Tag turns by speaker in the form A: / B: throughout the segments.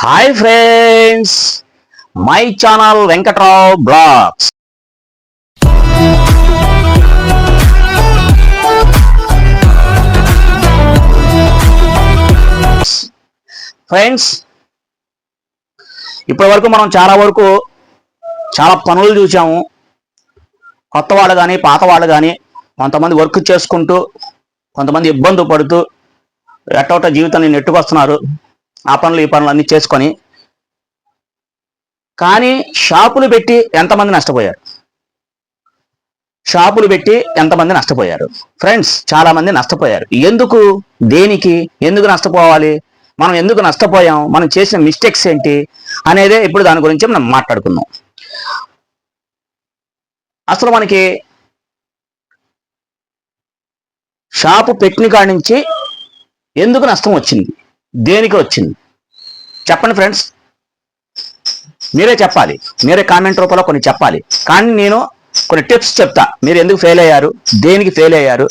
A: Hi friends my channel Venkatrao blogs friends ఇప్పటి వరకు మనం చాలా వరకు చాలా పనులు చూసాము కొత్త వాళ్ళు కానీ పాత వాళ్ళు కానీ కొంతమంది వర్క్ చేసుకుంటూ కొంతమంది ఇబ్బంది పడుతూ ఎట్టొట్ట జీవితాన్ని నెట్టుకొస్తున్నారు. ఆ పనులు ఈ పనులు అన్నీ చేసుకొని కానీ షాపులు పెట్టి ఎంతమంది నష్టపోయారు? షాపులు పెట్టి ఎంతమంది నష్టపోయారు? ఫ్రెండ్స్ చాలామంది నష్టపోయారు. ఎందుకు? దేనికి? ఎందుకు నష్టపోవాలి? మనం ఎందుకు నష్టపోయాం? మనం చేసిన మిస్టేక్స్ ఏంటి? అనేదే ఇప్పుడు దాని గురించి మనం మాట్లాడుకుందాం. అసలు మనకి షాపు పెట్టిన కాడి నుంచి ఎందుకు నష్టం వచ్చింది? దేనికి వచ్చింది? చెప్పండి ఫ్రెండ్స్. మీరే చెప్పాలి. మీరే కామెంట్ రూపంలో కొన్ని చెప్పాలి. కానీ నేను కొన్ని టిప్స్ చెప్తా. మీరు ఎందుకు ఫెయిల్ అయ్యారు? దేనికి ఫెయిల్ అయ్యారు?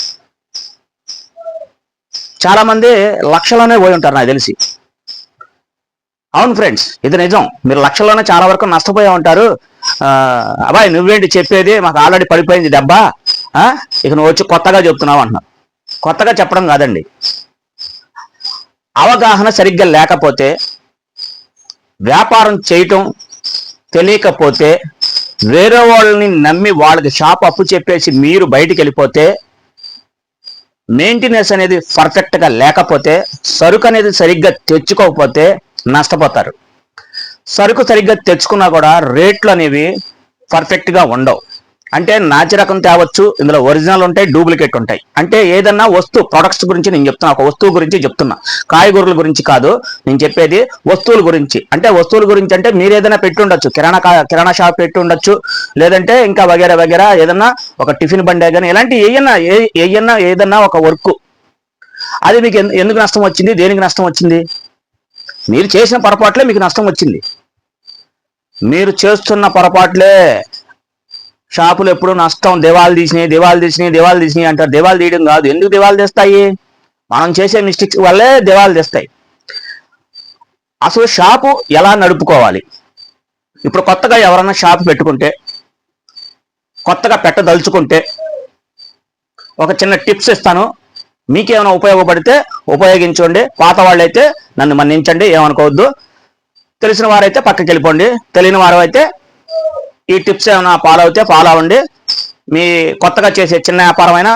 A: చాలామంది లక్షలోనే పోయి ఉంటారు నాకు తెలిసి. అవును ఫ్రెండ్స్ ఇది నిజం. మీరు లక్షల్లోనే చాలా వరకు నష్టపోయే ఉంటారు. అబ్బాయి నువ్వేంటి చెప్పేది? మాకు ఆల్రెడీ పడిపోయింది దెబ్బ. ఇక నువ్వు వచ్చి కొత్తగా చెప్తున్నావు అంటున్నావు. కొత్తగా చెప్పడం కాదండి. అవగాహన సరిగ్గా లేకపోతే వ్యాపారం చేయటం తెలియకపోతే వేరే వాళ్ళని నమ్మి వాళ్ళకి షాప్ అప్పు చెప్పేసి మీరు బయటికి వెళ్ళిపోతే మెయింటెనెన్స్ అనేది పర్ఫెక్ట్గా లేకపోతే సరుకు అనేది సరిగ్గా తెచ్చుకోకపోతే నష్టపోతారు. సరుకు సరిగ్గా తెచ్చుకున్నా కూడా రేట్లు అనేవి పర్ఫెక్ట్గా ఉండవు. అంటే నాచి రకం తేవచ్చు ఇందులో ఒరిజినల్ ఉంటాయి డూప్లికేట్ ఉంటాయి. అంటే ఏదన్నా వస్తువు ప్రొడక్ట్స్ గురించి నేను చెప్తున్నా ఒక వస్తువు గురించి చెప్తున్నా. కాయగూరల గురించి కాదు నేను చెప్పేది వస్తువుల గురించి. అంటే వస్తువుల గురించి అంటే మీరు ఏదైనా పెట్టి ఉండొచ్చు కిరాణా కా- కిరాణా షాప్ పెట్టి ఉండొచ్చు లేదంటే ఇంకా వగేరా వగేరా ఏదన్నా ఒక టిఫిన్ బండే కానీ ఇలాంటి ఏయన్నా ఏ- ఏయన్నా ఏదన్నా ఒక వర్క్. అది మీకు ఎందు- ఎందుకు నష్టం వచ్చింది దేనికి నష్టం వచ్చింది? మీరు చేసిన పొరపాట్లే మీకు నష్టం వచ్చింది. మీరు చేస్తున్న పొరపాట్లే. షాపులు ఎప్పుడు నష్టం దివాలు తీసినాయి దివాలు తీసినాయి దివాలు తీసినాయి అంటారు. దివాలు తీయడం కాదు. ఎందుకు దివాలు తెస్తాయి? మనం చేసే మిస్టేక్స్ వల్లే దివాలు తెస్తాయి. అసలు షాపు ఎలా నడుపుకోవాలి? ఇప్పుడు కొత్తగా ఎవరైనా షాపు పెట్టుకుంటే కొత్తగా పెట్టదలుచుకుంటే ఒక చిన్న టిప్స్ ఇస్తాను. మీకేమైనా ఉపయోగపడితే ఉపయోగించండి. పాత వాళ్ళైతే నన్ను మన్నించండి ఏమనుకోవద్దు. తెలిసిన వారైతే పక్కకి వెళ్ళిపోండి. తెలియని వారు అయితే ఈ టిప్స్ ఏమైనా ఫాలో అయితే ఫాలో అవ్వండి. మీ కొత్తగా చేసే చిన్న వ్యాపారమైనా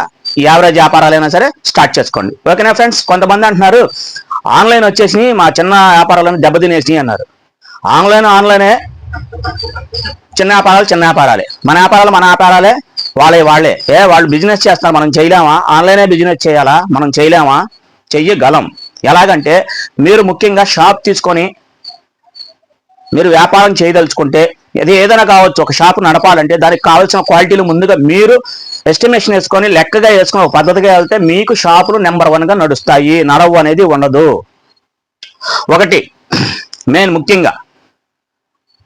A: యావరేజ్ వ్యాపారాలైనా సరే స్టార్ట్ చేసుకోండి. ఓకేనా ఫ్రెండ్స్ కొంతమంది అంటున్నారు ఆన్లైన్ వచ్చేసి మా చిన్న వ్యాపారాలను దెబ్బతినేసి అన్నారు. ఆన్లైన్ ఆన్లైనే చిన్న వ్యాపారాలు చిన్న వ్యాపారాలే. మన వ్యాపారాలు మన వ్యాపారాలే వాళ్ళే వాళ్ళే. ఏ వాళ్ళు బిజినెస్ చేస్తారు మనం చేయలేమా? ఆన్లైనే బిజినెస్ చేయాలా? మనం చేయలేమా? చెయ్యగలం. ఎలాగంటే మీరు ముఖ్యంగా షాప్ తీసుకొని మీరు వ్యాపారం చేయదలుచుకుంటే అది ఏదైనా కావచ్చు ఒక షాప్ నడపాలంటే దానికి కావాల్సిన క్వాలిటీలు ముందుగా మీరు ఎస్టిమేషన్ వేసుకొని లెక్కగా వేసుకొని ఒక పద్ధతిగా వెళ్తే మీకు షాపులు నెంబర్ వన్గా నడుస్తాయి. నడవు అనేది ఉండదు. ఒకటి మెయిన్ ముఖ్యంగా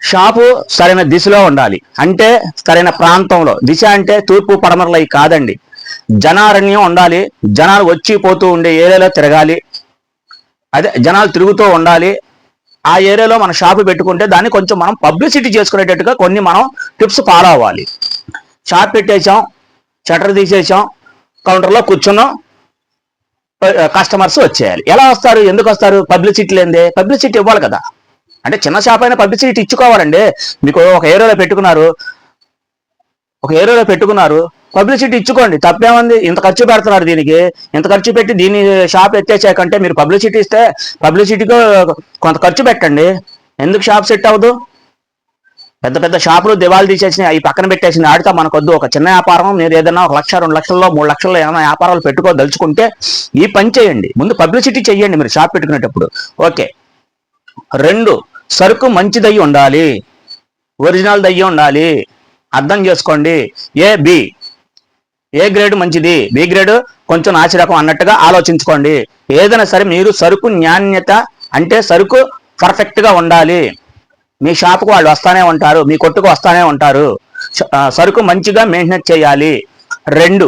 A: షాపు సరైన దిశలో ఉండాలి. అంటే సరైన ప్రాంతంలో. దిశ అంటే తూర్పు పడమరలు కాదండి. జనారణ్యం ఉండాలి. జనాలు వచ్చి పోతూ ఉండే ఏరియాలో తిరగాలి. అదే జనాలు తిరుగుతూ ఉండాలి. ఆ ఏరియాలో మన షాపు పెట్టుకుంటే దాన్ని కొంచెం మనం పబ్లిసిటీ చేసుకునేటట్టుగా కొన్ని మనం టిప్స్ ఫాలో అవ్వాలి. షాప్ పెట్టేసాం షటర్ తీసేసాం కౌంటర్లో కూర్చున్నాం కస్టమర్స్ వచ్చేయాలి. ఎలా వస్తారు? ఎందుకు వస్తారు? పబ్లిసిటీ లేదే పబ్లిసిటీ ఇవ్వాలి కదా. అంటే చిన్న షాప్ అయినా పబ్లిసిటీ ఇచ్చుకోవాలండి. మీకు ఒక ఏరియాలో పెట్టుకున్నారు ఒక ఏరియాలో పెట్టుకున్నారు. పబ్లిసిటీ ఇచ్చుకోండి. తప్పేముంది? ఇంత ఖర్చు పెడుతున్నారు దీనికి. ఇంత ఖర్చు పెట్టి దీన్ని షాప్ ఎత్తేసాకంటే మీరు పబ్లిసిటీ ఇస్తే పబ్లిసిటీకి కొంత ఖర్చు పెట్టండి. ఎందుకు షాప్ సెట్ అవ్వదు? పెద్ద పెద్ద షాపులు దివాళీ తీసేసిన అవి పక్కన పెట్టేసిన ఆడితే మనకొద్దు. ఒక చిన్న వ్యాపారం. మీరు ఏదైనా ఒక లక్ష రెండు లక్షల్లో మూడు లక్షల్లో ఏమైనా వ్యాపారాలు పెట్టుకోదలుచుకుంటే ఈ పని చేయండి. ముందు పబ్లిసిటీ చెయ్యండి మీరు షాప్ పెట్టుకునేటప్పుడు. ఓకే. రెండు సరుకు మంచిదయ్యి ఉండాలి. ఒరిజినల్ దయ్యి ఉండాలి. అర్థం చేసుకోండి. ఏ బి ఏ గ్రేడ్ మంచిది. బి గ్రేడ్ కొంచెం నాసి రకం అన్నట్టుగా ఆలోచించుకోండి. ఏదైనా సరే మీరు సరుకు నాణ్యత అంటే సరుకు పర్ఫెక్ట్గా ఉండాలి. మీ షాప్కు వాళ్ళు వస్తానే ఉంటారు. మీ కొట్టుకు వస్తానే ఉంటారు. సరుకు మంచిగా మెయింటెనెన్స్ చేయాలి. రెండు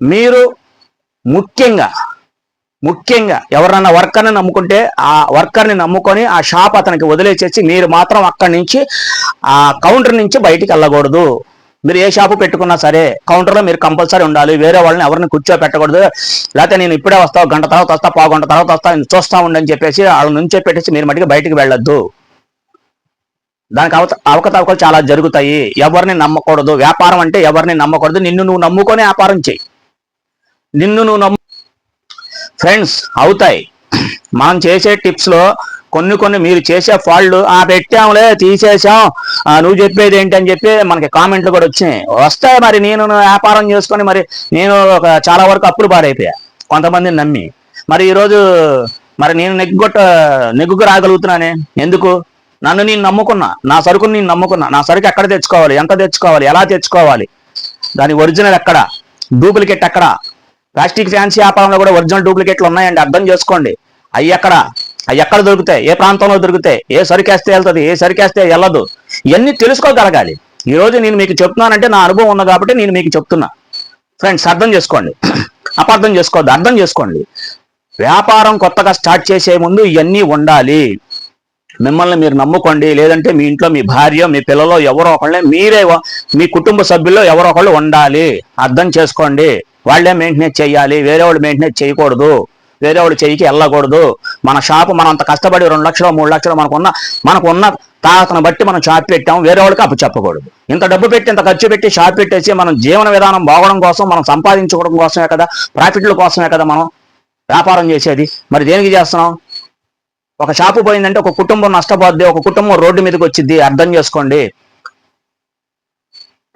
A: మీరు ముఖ్యంగా ముఖ్యంగా ఎవరన్నా వర్కర్ని నమ్ముకుంటే ఆ వర్కర్ని నమ్ముకొని ఆ షాప్ అతనికి వదిలేసేసి మీరు మాత్రం అక్కడి నుంచి ఆ కౌంటర్ నుంచి బయటికి వెళ్ళకూడదు. మీరు ఏ షాపు పెట్టుకున్నా సరే కౌంటర్లో మీరు కంపల్సరీ ఉండాలి. వేరే వాళ్ళని ఎవరిని కూర్చోపెట్టకూడదు. లేకపోతే నేను ఇప్పుడే వస్తావు గంట తర్వాత వస్తా పావు గంట తర్వాత వస్తా చూస్తా ఉండని చెప్పేసి వాళ్ళ నుంచే పెట్టేసి మీరు మటుకు బయటికి వెళ్ళొద్దు. దానికి అవత అవకతవకలు చాలా జరుగుతాయి. ఎవరిని నమ్మకూడదు. వ్యాపారం అంటే ఎవరిని నమ్మకూడదు. నిన్ను నువ్వు నమ్ముకొని వ్యాపారం చేయి నిన్ను నువ్వు నమ్ము ఫ్రెండ్స్ అవుతాయి. మనం చేసే టిప్స్లో కొన్ని కొన్ని మీరు చేసే ఫాళ్ళు ఆ పెట్టాంలే తీసేసాం ఆ, నువ్వు చెప్పేది ఏంటి అని చెప్పి మనకి కామెంట్లు కూడా వచ్చినాయి. వస్తాయి మరి నేను వ్యాపారం చేసుకొని మరి నేను ఒక చాలా వరకు అప్పులు పాడైపోయా. కొంతమందిని నమ్మి. మరి ఈరోజు మరి నేను నెగ్గుగొట్ట నెగ్గుకు రాగలుగుతున్నానే? ఎందుకు? నన్ను నేను నమ్ముకున్నా. నా సరుకుని నేను నమ్ముకున్నా. నా సరుకు ఎక్కడ తెచ్చుకోవాలి? ఎంత తెచ్చుకోవాలి? ఎలా తెచ్చుకోవాలి? దాని ఒరిజినల్ ఎక్కడ? డూప్లికేట్ ఎక్కడ? ప్లాస్టిక్ ఫ్యాన్సీ వ్యాపారంలో కూడా ఒరిజినల్ డూప్లికేట్లు ఉన్నాయండి. అర్థం చేసుకోండి. అవి ఎక్కడ? అవి ఎక్కడ దొరుకుతాయి? ఏ ప్రాంతంలో దొరుకుతాయి? ఏ సరికేస్తే వెళ్తుంది? ఏ సరికేస్తే వెళ్ళదు? ఇవన్నీ తెలుసుకోగలగాలి. ఈ రోజు నేను మీకు చెప్తున్నానంటే నా అనుభవం ఉంది కాబట్టి నేను మీకు చెప్తున్నా. ఫ్రెండ్స్ అర్థం చేసుకోండి. అపార్థం చేసుకోవద్దు. అర్థం చేసుకోండి. వ్యాపారం కొత్తగా స్టార్ట్ చేసే ముందు ఇవన్నీ ఉండాలి. మిమ్మల్ని మీరు నమ్ముకోండి. లేదంటే మీ ఇంట్లో మీ భార్య మీ పిల్లలు ఎవరో ఒకళ్ళే మీరే మీ కుటుంబ సభ్యుల్లో ఎవరో ఒకళ్ళు ఉండాలి. అర్థం చేసుకోండి. వాళ్ళే మెయింటెనెన్స్ చేయాలి. వేరే వాళ్ళు మెయింటెనెన్స్ చేయకూడదు. వేరే వాళ్ళు చెయ్యికి వెళ్ళకూడదు. మన షాపు మనం అంత కష్టపడి రెండు లక్షలు మూడు లక్షలు మనకున్న మనకున్న తాతను బట్టి మనం షాప్ పెట్టాం వేరే వాళ్ళకి అప్పు చెప్పకూడదు. ఇంత డబ్బు పెట్టి ఇంత ఖర్చు పెట్టి షాప్ పెట్టేసి మనం జీవన విధానం బాగోడం కోసం మనం సంపాదించుకోవడం కోసమే కదా ప్రాఫిట్ల కోసమే కదా మనం వ్యాపారం చేసేది. మరి దేనికి చేస్తున్నాం? ఒక షాపు పోయిందంటే ఒక కుటుంబం నష్టపోద్ది ఒక కుటుంబం రోడ్డు మీదకి వచ్చింది అర్థం చేసుకోండి.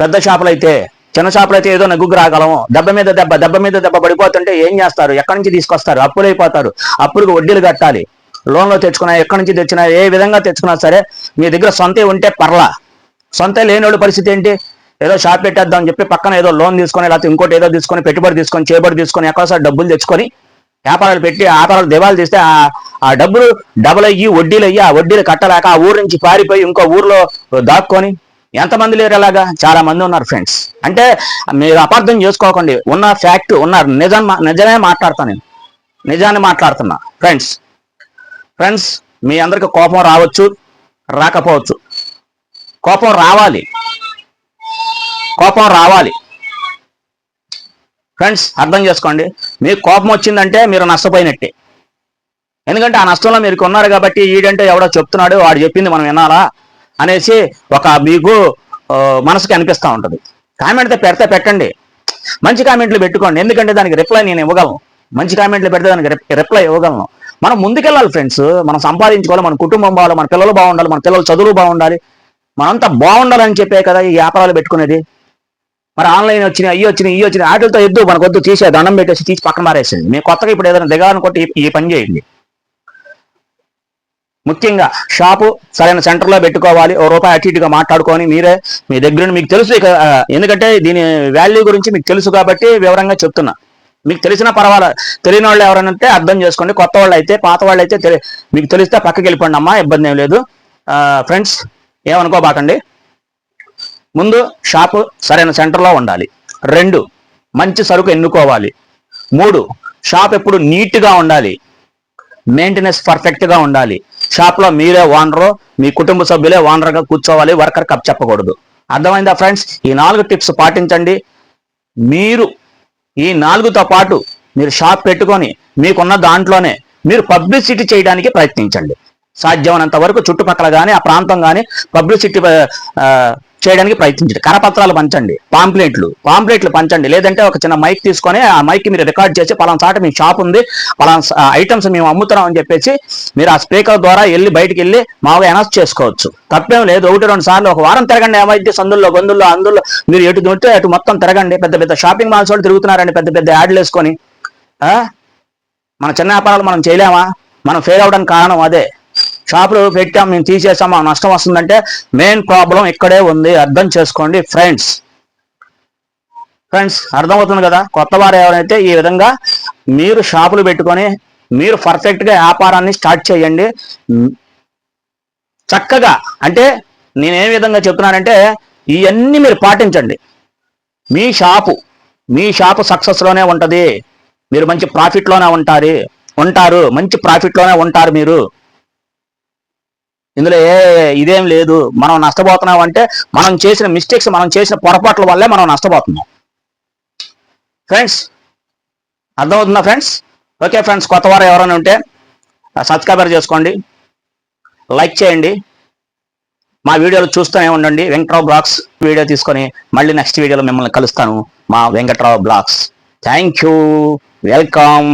A: పెద్ద షాపులు అయితే చిన్న షాపులు అయితే ఏదో నెగ్గుకు రాగలము. దెబ్బ మీద దెబ్బ దెబ్బ మీద దెబ్బ పడిపోతుంటే ఏం చేస్తారు? ఎక్కడి నుంచి తీసుకొస్తారు? అప్పులు అయిపోతారు అప్పులకు వడ్డీలు కట్టాలి. లోన్లో తెచ్చుకున్నా ఎక్కడి నుంచి తెచ్చినా ఏ విధంగా తెచ్చుకున్నా సరే మీ దగ్గర సొంత ఉంటే పర్లా. సొంత లేని పరిస్థితి ఏంటి? ఏదో షాప్ పెట్టేద్దాం అని చెప్పి పక్కన ఏదో లోన్ తీసుకొని లేకపోతే ఇంకోటి ఏదో తీసుకొని పెట్టుబడి తీసుకొని చేబడి తీసుకొని ఎక్కడ డబ్బులు తెచ్చుకొని వ్యాపారాలు పెట్టి వ్యాపారాలు దివాలు తీస్తే ఆ డబ్బులు డబుల్ అయ్యి వడ్డీలు అయ్యి ఆ వడ్డీలు కట్టలేక ఆ ఊరు నుంచి పారిపోయి ఇంకో ఊర్లో దాక్కొని ఎంతమంది లేరు అలాగా? చాలా మంది ఉన్నారు ఫ్రెండ్స్ అంటే మీరు అపార్థం చేసుకోకండి. ఉన్న ఫ్యాక్ట్ ఉన్నారు నిజం మా- నిజమే మాట్లాడతాను నేను. నిజాన్ని మాట్లాడుతున్నా. ఫ్రెండ్స్ ఫ్రెండ్స్ మీ అందరికి కోపం రావచ్చు రాకపోవచ్చు. కోపం రావాలి. కోపం రావాలి. ఫ్రెండ్స్ అర్థం చేసుకోండి. మీకు కోపం వచ్చిందంటే మీరు నష్టపోయినట్టే. ఎందుకంటే ఆ నష్టంలో మీరు కొన్నారు కాబట్టి ఈడంటే ఎవడో చెప్తున్నాడు వాడు చెప్పింది మనం వినాలా అనేసి ఒక మీకు మనసుకి అనిపిస్తూ ఉంటుంది. కామెంట్ పెడితే పెట్టండి. మంచి కామెంట్లు పెట్టుకోండి. ఎందుకంటే దానికి రిప్లై నేను ఇవ్వగలను. మంచి కామెంట్లు పెడితే దానికి రిప్లై ఇవ్వగలను. మనం ముందుకెళ్ళాలి ఫ్రెండ్స్ మనం సంపాదించుకోవాలి. మన కుటుంబం బాగాలి మన పిల్లలు బాగుండాలి. మన పిల్లలు చదువులు బాగుండాలి. మనంతా బాగుండాలని చెప్పే కదా ఈ వ్యాపారాలు పెట్టుకునేది. మరి ఆన్లైన్ వచ్చినాయి అయ్యి వచ్చినాయి ఇవి వచ్చినాయి వాటితో ఎద్దు మనకు వద్దు తీసే దండం పెట్టేసి తీసి పక్కన మారేసింది మేము కొత్తగా ఇప్పుడు ఏదైనా దిగాలనుకుంటే ఈ- పని చేయండి. ముఖ్యంగా షాపు సరైన సెంటర్లో పెట్టుకోవాలి ఓ రూపాయి అటు ఇటుగా మాట్లాడుకొని మీరే మీ దగ్గర మీకు తెలుసు ఇక ఎందుకంటే దీని వాల్యూ గురించి మీకు తెలుసు కాబట్టి వివరంగా చెప్తున్నా. మీకు తెలిసిన పర్వాలేదు తెలియని వాళ్ళు ఎవరైనా ఉంటే అర్థం చేసుకోండి. కొత్త వాళ్ళు అయితే పాత వాళ్ళు అయితే తెలి- మీకు తెలిస్తే పక్కకి వెళ్ళిపోండి అమ్మా ఇబ్బంది ఏం లేదు. ఫ్రెండ్స్ ఏమనుకోబాకండి. ముందు షాపు సరైన సెంటర్లో ఉండాలి. రెండు మంచి సరుకు ఎన్నుకోవాలి. మూడు షాప్ ఎప్పుడు నీట్గా ఉండాలి. మెయింటెనెన్స్ పర్ఫెక్ట్గా ఉండాలి. షాప్లో మీరే ఓనరు మీ కుటుంబ సభ్యులే ఓనర్గా కూర్చోవాలి వర్కర్ కప్ చెప్పకూడదు. అర్థమైందా ఫ్రెండ్స్? ఈ నాలుగు టిప్స్ పాటించండి. మీరు ఈ నాలుగుతో పాటు మీరు షాప్ పెట్టుకొని మీకున్న దాంట్లోనే మీరు పబ్లిసిటీ చేయడానికి ప్రయత్నించండి. సాధ్యమైనంత వరకు చుట్టుపక్కల కానీ ఆ ప్రాంతం కానీ పబ్లిసిటీ చేయడానికి ప్రయత్నించండి. కరపత్రాలు పంచండి పాంప్లెట్లు పాంప్లెట్లు పంచండి. లేదంటే ఒక చిన్న మైక్ తీసుకొని ఆ మైక్ మీరు రికార్డ్ చేసి పలానా చాట మీ షాప్ ఉంది పలానా ఐటమ్స్ మేము అమ్ముతున్నాం అని చెప్పేసి మీరు ఆ స్పీకర్ ద్వారా వెళ్ళి బయటికి వెళ్ళి మామూలుగా అనౌన్స్ చేసుకోవచ్చు. తప్పేం లేదు. ఒకటి రెండు సార్లు ఒక వారం తిరగండి ఏమైతే సందుల్లో గొంతుల్లో అందులో మీరు ఎటు దొరికితే అటు మొత్తం తిరగండి. పెద్ద పెద్ద షాపింగ్ మాల్స్ వాళ్ళు తిరుగుతున్నారండి పెద్ద పెద్ద యాడ్లు వేసుకొని. మన చిన్న వ్యాపారాలు మనం చేయలేమా? మనం ఫెయిల్ అవడానికి కారణం అదే. షాపులు పెట్టాం మేము తీసేసాం మాకు నష్టం వస్తుందంటే మెయిన్ ప్రాబ్లం ఇక్కడే ఉంది. అర్థం చేసుకోండి ఫ్రెండ్స్ ఫ్రెండ్స్ అర్థమవుతుంది కదా? కొత్త వారు ఎవరైతే ఈ విధంగా మీరు షాపులు పెట్టుకొని మీరు పర్ఫెక్ట్గా వ్యాపారాన్ని స్టార్ట్ చేయండి. చక్కగా అంటే నేను ఏ విధంగా చెప్తున్నానంటే ఇవన్నీ మీరు పాటించండి. మీ షాపు మీ షాపు సక్సెస్లోనే ఉంటుంది. మీరు మంచి ప్రాఫిట్లోనే ఉంటారు ఉంటారు మంచి ప్రాఫిట్లోనే ఉంటారు మీరు. ఇందులో ఏ ఇదేం లేదు మనం నష్టపోతున్నాం అంటే మనం చేసిన మిస్టేక్స్ మనం చేసిన పొరపాట్ల వల్లే మనం నష్టపోతున్నాం. ఫ్రెండ్స్ అర్థమవుతుందా ఫ్రెండ్స్ ఓకే ఫ్రెండ్స్ కొత్త వారు ఎవరైనా ఉంటే సబ్స్క్రైబర్ చేసుకోండి లైక్ చేయండి మా వీడియోలు చూస్తూనే ఉండండి. వెంకట్రావు బ్లాగ్స్ వీడియో తీసుకొని మళ్ళీ నెక్స్ట్ వీడియోలో మిమ్మల్ని కలుస్తాను. మా Venkatrao blogs. Thank you welcome